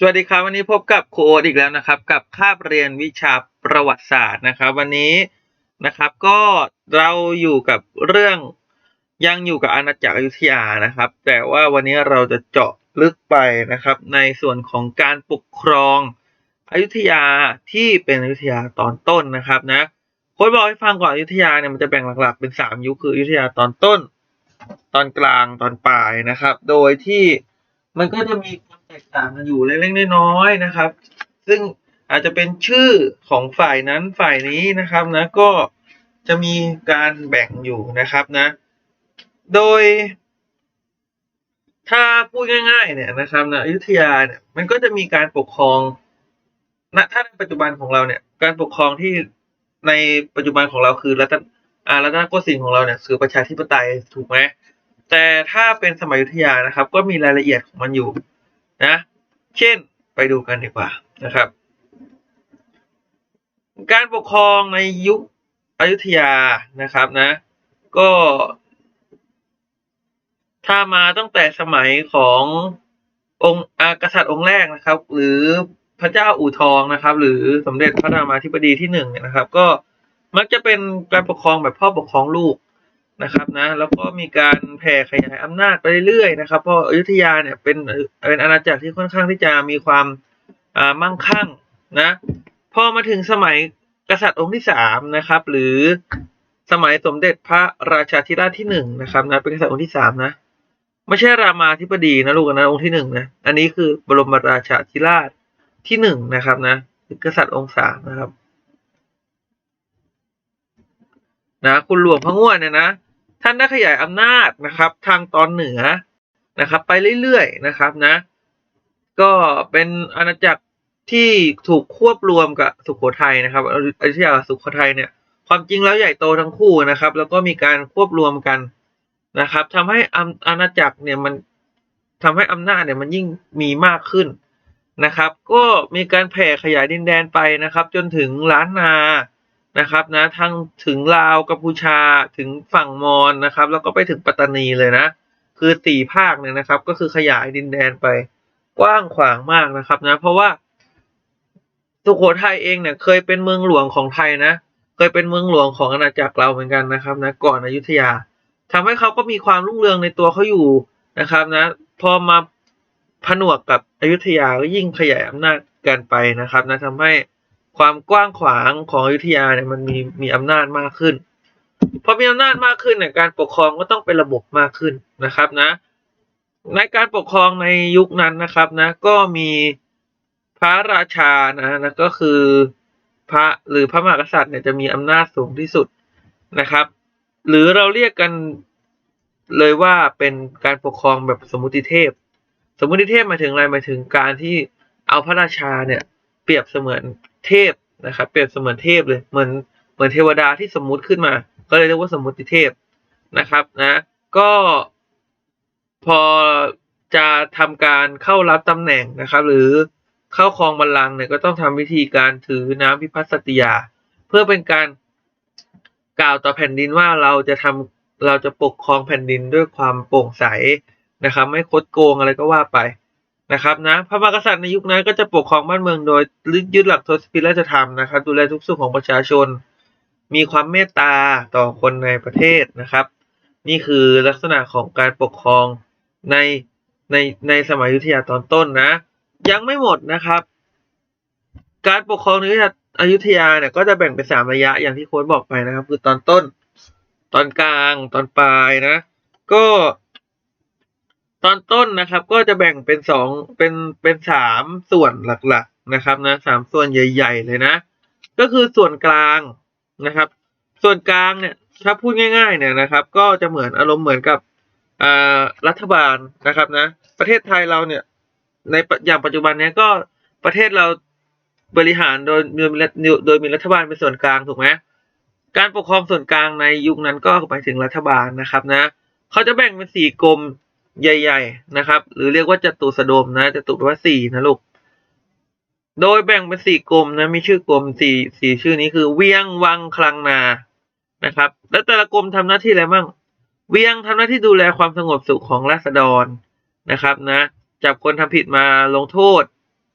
สวัสดีครับ วันนี้พบกับโอ๊ตอีกแล้วนะครับ กับคาบเรียนวิชาประวัติศาสตร์นะครับ วันนี้นะครับก็เราอยู่กับเรื่องยังอยู่กับอาณาจักรอยุธยานะครับ แต่ว่าวันนี้เราจะเจาะลึกไปนะครับ ในส่วนของการปกครองอยุธยาที่เป็นอยุธยาตอนต้นนะครับนะโค้ดบอกให้ฟังก่อนอยุธยาเนี่ยมันจะแบ่งหลักๆเป็นสามยุคคืออยุธยาตอนต้น ตอนกลางตอนปลายนะครับ โดยที่มันก็จะมี แตกต่างกันอยู่เล็กๆน้อยๆนะครับ ซึ่งอาจจะเป็นชื่อของฝ่ายนั้นฝ่ายนี้นะครับนะก็จะมีการแบ่งอยู่นะครับนะ โดย ถ้าพูดง่ายๆเนี่ยนะครับนะอยุธยาเนี่ยมันก็จะมีการปกครองณถ้าในปัจจุบันของเราเนี่ย การปกครองที่ในปัจจุบันของเราคือรัตนอารัตนโกสินทร์ของเราเนี่ยคือประชาธิปไตยถูกไหมแต่ถ้าเป็นสมัยอยุธยานะครับ ก็มีรายละเอียดของมันอยู่ นะ เช่นไปดูกันดีกว่านะครับ การปกครองในยุคอยุธยานะครับนะ ก็ ถ้ามาตั้งแต่สมัยขององค์อากษัตริย์องค์แรกนะครับ หรือพระเจ้าอู่ทองนะครับ หรือสมเด็จพระรามาธิบดีที่หนึ่งนะครับ ก็มักจะเป็นการปกครองแบบพ่อปกครองลูก นะครับนะแล้วก็มีการแผ่ขยายอำนาจไปเรื่อยๆนะครับ เพราะอยุธยาเนี่ยเป็นเป็นอาณาจักรที่ค่อนข้างที่จะมีความอ่ามั่งคั่งนะพอมาถึงสมัยกษัตริย์องค์ที่สามนะครับ หรือสมัยสมเด็จพระราชาธิราชที่หนึ่งนะครับนะเป็นกษัตริย์องค์ที่สามนะไม่ใช่รามาธิบดีนะลูกนะองค์ที่หนึ่งนะอันนี้คือบรมราชาธิราชที่หนึ่งนะครับนะคือกษัตริย์องค์สามนะครับนะคุณหลวงพระง่วนเนี่ยนะ ท่านได้ขยายอำนาจนะครับ ทางตอนเหนือนะครับ ไปเรื่อยๆนะครับนะ ก็เป็นอาณาจักรที่ถูกควบรวมกับสุโขทัยนะครับอยุธยากับสุโขทัยเนี่ย ความจริงแล้วใหญ่โตทั้งคู่นะครับ แล้วก็มีการควบรวมกันนะครับทำให้อาณาจักรเนี่ยมันทำให้อำนาจเนี่ยมันยิ่งมีมากขึ้นนะครับ ก็มีการแผ่ขยายดินแดนไปนะครับ จนถึงล้านนา นะครับนะทั้งถึงลาวกัมพูชาถึงฝั่งมอญนะครับ แล้วก็ไปถึงปัตตานีเลยนะ คือสี่ภาคเนี่ยนะครับ ก็คือขยายดินแดนไปกว้างขวางมากนะครับนะ เพราะว่าสุโขทัยเองเนี่ยเคยเป็นเมืองหลวงของไทยนะ เคยเป็นเมืองหลวงของอาณาจักรเราเหมือนกันนะครับนะก่อนอยุธยาทำให้เขาก็มีความรุ่งเรืองในตัวเขาอยู่นะครับนะ พอมาผนวกกับอยุธยาก็ยิ่งขยายอำนาจกันไปนะครับนะทำให้ ความกว้างขวางของอยุธยาเนี่ยมันมีมีอำนาจมากขึ้นพอมีอำนาจมากขึ้นเนี่ยการปกครองก็ต้องเป็นระบบมากขึ้นนะครับนะ ในการปกครองในยุคนั้นนะครับนะ ก็มีพระราชานะนะก็คือพระหรือพระมหากษัตริย์เนี่ยจะมีอำนาจสูงที่สุดนะครับ หรือเราเรียกกันเลยว่าเป็นการปกครองแบบสมมุติเทพ สมมุติเทพหมายถึงอะไรหมายถึงการที่เอาพระราชาเนี่ย เปรียบเสมือน เทพนะครับเปรียบเสมือนเทพเลยเหมือนเหมือนเทวดาที่สมมุติขึ้นมา ก็เลยเรียกว่าสมมุติเทพนะครับนะก็พอจะทำการเข้ารับตำแหน่งนะครับ หรือเข้าครองบัลลังก์เนี่ยก็ต้องทำวิธีการถือน้ำพิพัฒน์สัตยา เพื่อเป็นการกล่าวต่อแผ่นดินว่าเราจะทำเราจะปกครองแผ่นดินด้วยความโปร่งใสนะครับ ไม่คดโกงอะไรก็ว่าไป นะครับนะพระมหากษัตริย์ในยุคนั้นก็จะปกครองบ้านเมืองโดยยึดหลักทศพิราชธรรมนะครับ ดูแลทุกส่วนของประชาชน มีความเมตตาต่อคนในประเทศนะครับ นี่คือลักษณะของการปกครองในในในสมัยยุทธยาตอนต้นนะ ยังไม่หมดนะครับ การปกครองในอยุธยาเนี่ยก็จะแบ่งเป็นสามระยะอย่างที่โค้ดบอกไปนะครับ คือตอนต้น ตอนกลางตอนปลายนะ ก็ ตอนต้นนะครับก็จะแบ่งเป็นสองเป็นเป็นสามส่วนหลักๆนะครับนะสามส่วนใหญ่ๆเลยนะ ก็คือส่วนกลางนะครับ ส่วนกลางเนี่ยถ้าพูดง่ายๆเนี่ยนะครับ ก็จะเหมือนอารมณ์เหมือนกับรัฐบาลนะครับนะ ประเทศไทยเราเนี่ยในอย่างปัจจุบันเนี้ยก็ประเทศเราบริหารโดยโดยมีรัฐบาลเป็นส่วนกลางถูกไหมการปกครองส่วนกลางในยุคนั้นก็ไปถึงรัฐบาลนะครับนะเขาจะแบ่งเป็นสี่กรม ใหญ่ ๆ นะครับ หรือเรียกว่าจตุสดมนะจตุแปลว่าสี่นะลูก โดยแบ่งเป็นสี่กรมนะมีชื่อกรมสี่สี่ชื่อนี้คือ เวียงวังคลังนานะครับ แล้วแต่ละกรมทำหน้าที่อะไรบ้างเวียงทำหน้าที่ดูแลความสงบสุขของราษฎรนะครับนะ จับคนทำผิดมาลงโทษ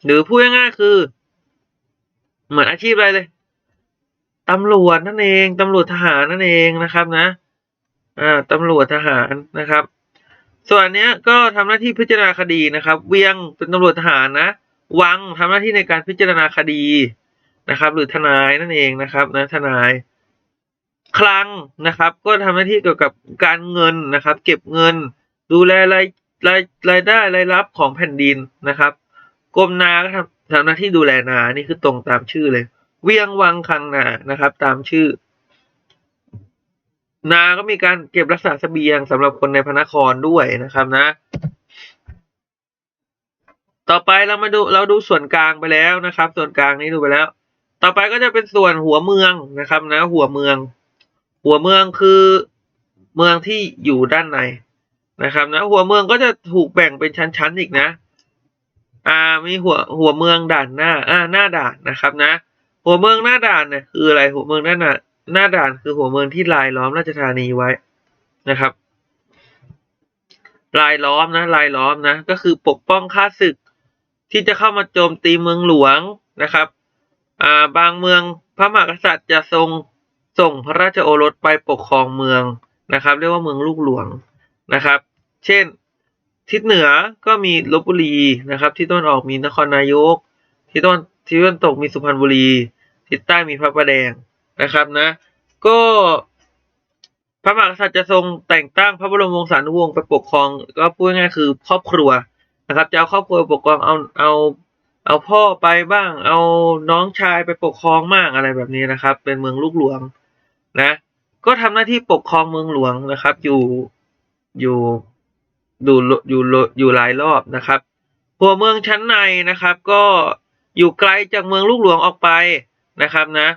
หรือพูดง่ายๆคือ เหมือนอาชีพอะไรเลยตำรวจนั่นเองตำรวจทหารนั่นเองนะครับนะอ่าตำรวจทหารนะครับ ส่วนนเนี้ยก็ทำหน้าที่พิจารณาคดีนะครับ เวียงเป็นตำรวจทหารนะ วังทำหน้าที่ในการพิจารณาคดีนะครับ หรือทนายนั่นเองนะครับนะทนาย คลังนะครับ ก็ทำหน้าที่เกี่ยวกับการเงินนะครับ เก็บเงิน ดูแลรายรายรายได้รายรับของแผ่นดินนะครับกรมนาก็ทำทำหน้าที่ดูแลนา นี่คือตรงตามชื่อเลย เวียงวังคลังนานะครับ ตามชื่อ นาก็มีการเก็บรักษาเสบียงสำหรับคนในพระนครด้วยนะครับนะ ต่อไปเรามาดูเราดูส่วนกลางไปแล้วนะครับ ส่วนกลางนี้ดูไปแล้ว ต่อไปก็จะเป็นส่วนหัวเมืองนะครับนะ หัวเมือง หัวเมืองคือเมืองที่อยู่ด้านในนะครับนะ หัวเมืองก็จะถูกแบ่งเป็นชั้นๆอีกนะ อ่ามีหัวหัวเมืองด่านหน้า อ่าหน้าด่านนะครับนะ หัวเมืองหน้าด่านเนี่ยคืออะไรหัวเมืองหน้าด่าน หน้าด่านคือหัวเมืองที่ลายล้อมราชธานีไว้นะครับลายล้อมนะลายล้อมนะ ก็คือปกป้องข้าศึกที่จะเข้ามาโจมตีเมืองหลวงนะครับอ่าบางเมืองพระมหากษัตริย์จะทรงส่งพระราชโอรสไปปกครองเมืองนะครับ เรียกว่าเมืองลูกหลวงนะครับ เช่น ทิศเหนือก็มีลบบุรีนะครับ ที่ต้นออกมีนครนายก ที่ต้นที่ต้นตกมีสุพรรณบุรี ทิศใต้มีพระประแดง นะครับนะ ก็พระมหากษัตริย์จะทรงแต่งตั้งพระบรมวงศานุวงศ์ไปปกครอง ก็พูดง่ายคือครอบครัวนะครับ จะเอาครอบครัวปกครองเอาเอาเอาพ่อไปบ้าง เอาน้องชายไปปกครองบ้างอะไรแบบนี้นะครับ เป็นเมืองลูกหลวงนะ ก็ทำหน้าที่ปกครองเมืองหลวงนะครับ อยู่อยู่อยู่อยู่อยู่หลายรอบนะครับหัวเมืองชั้นในนะครับ ก็อยู่ไกลจากเมืองลูกหลวงออกไปนะครับนะ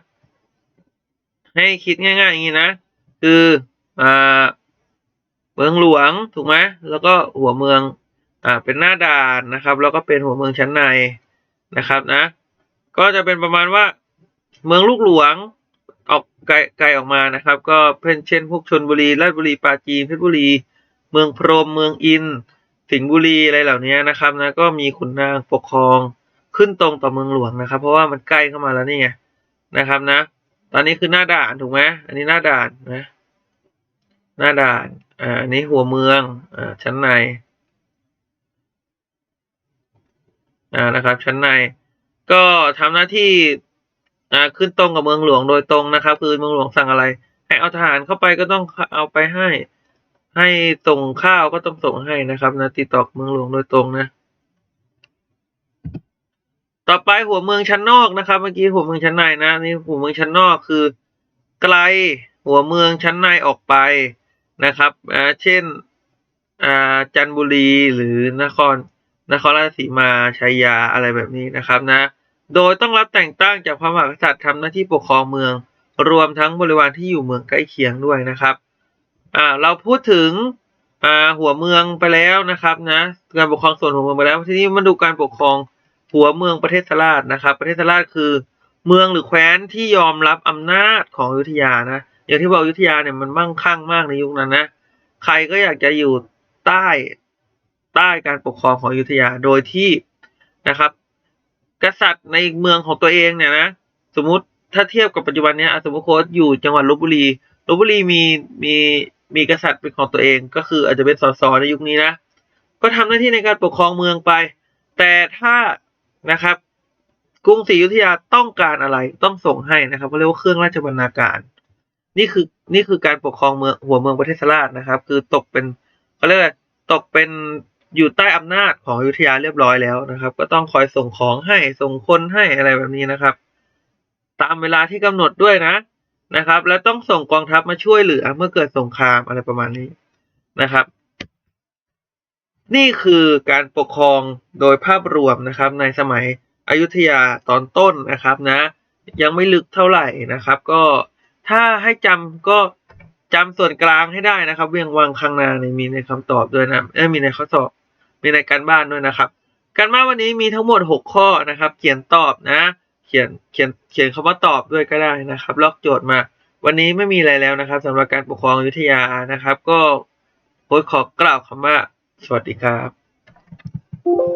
ให้คิดง่ายๆอย่างนี้นะ คืออ่าเมืองหลวงถูกไหมแล้วก็หัวเมืองอ่าเป็นหน้าด่านนะครับ แล้วก็เป็นหัวเมืองชั้นในนะครับนะ ก็จะเป็นประมาณว่าเมืองลูกหลวงออกไกลไกลออกมานะครับ ก็เป็นเช่นพวกชนบุรีราชบุรีปราจีนเพชรบุรี เมืองพรมเมืองอินสิงห์บุรีอะไรเหล่านี้นะครับนะก็มีขุนนางปกครองขึ้นตรงต่อเมืองหลวงนะครับ เพราะว่ามันใกล้เข้ามาแล้วนี่ไงนะครับนะ ตอนนี้คือหน้าด่านถูกไหมอันนี้หน้าด่านนะ หน้าด่านอ่าอันนี้หัวเมืองอ่าชั้นในอ่านะครับ ชั้นใน ก็ทำหน้าที่อ่าขึ้นตรงกับเมืองหลวงโดยตรงนะครับ คือเมืองหลวงสั่งอะไร ให้เอาทหารเข้าไปก็ต้องเอาไปให้ ให้ส่งข้าวก็ต้องส่งให้นะครับนะติดต่อเมืองหลวงโดยตรงนะ ต่อไปหัวเมืองชั้นนอกนะครับ เมื่อกี้หัวเมืองชั้นในนะนี่หัวเมืองชั้นนอกคือ ไกลหัวเมืองชั้นในออกไปนะครับอ่าเช่นอ่าจันทบุรีหรือนครนครราชสีมาชัยยาอะไรแบบนี้นะครับนะ โดยต้องรับแต่งตั้งจากพระมหากษัตริย์ทำหน้าที่ปกครองเมือง รวมทั้งบริวารที่อยู่เมืองใกล้เคียงด้วยนะครับอ่าเราพูดถึงอ่าหัวเมืองไปแล้วนะครับนะการปกครองส่วนหัวเมืองไปแล้วทีนี้มาดูการปกครอง หัวเมืองประเทศสราชนะครับประเทศสราชคือเมืองหรือแคว้นที่ยอมรับอำนาจของอยุธยานะอย่างที่บอกอยุธยาเนี่ยมันมั่งคั่งมากในยุคนั้นนะใครก็อยากจะอยู่ใต้ใต้การปกครองของอยุธยาโดยที่นะครับ กษัตริย์ในเมืองของตัวเองเนี่ยนะสมมติถ้าเทียบกับปัจจุบันเนี้ยสมมติโค้ชอยู่จังหวัดลบบุรีลบบุรีมีมีมีกษัตริย์เป็นของตัวเอง ก็คืออาจจะเป็นสสในยุคนี้นะ ก็ทำหน้าที่ในการปกครองเมืองไป แต่ถ้า นะครับ กรุงศรีอยุธยาต้องการอะไรต้องส่งให้นะครับเขาเรียกว่าเครื่องราชบรรณาการ นี่คือนี่คือการปกครองเมืองหัวเมืองประเทศสราชนะครับ คือตกเป็นเขาเรียกตกเป็นอยู่ใต้อำนาจของอยุธยาเรียบร้อยแล้วนะครับ ก็ต้องคอยส่งของให้ส่งคนให้อะไรแบบนี้นะครับ ตามเวลาที่กำหนดด้วยนะนะครับ แล้วต้องส่งกองทัพมาช่วยเหลือเมื่อเกิดสงครามอะไรประมาณนี้นะครับ นี่คือการปกครองโดยภาพรวมนะครับ ในสมัยอยุธยาตอนต้นนะครับนะ ยังไม่ลึกเท่าไหร่นะครับ ก็ถ้าให้จำก็จำส่วนกลางให้ได้นะครับ เวียงวังคังนาเนี่ยมีในคำตอบด้วยนะเอ้มีในข้อสอบ มีในการบ้านด้วยนะครับ การบ้านวันนี้มีทั้งหมดหกข้อนะครับ เขียนตอบนะ เขียนเขียนเขียนคำว่าตอบด้วยก็ได้นะครับ ลอกโจทย์มา วันนี้ไม่มีอะไรแล้วนะครับสำหรับการปกครองอยุธยานะครับ ก็โค้ชขอกล่าวคำว่า สวัสดีครับ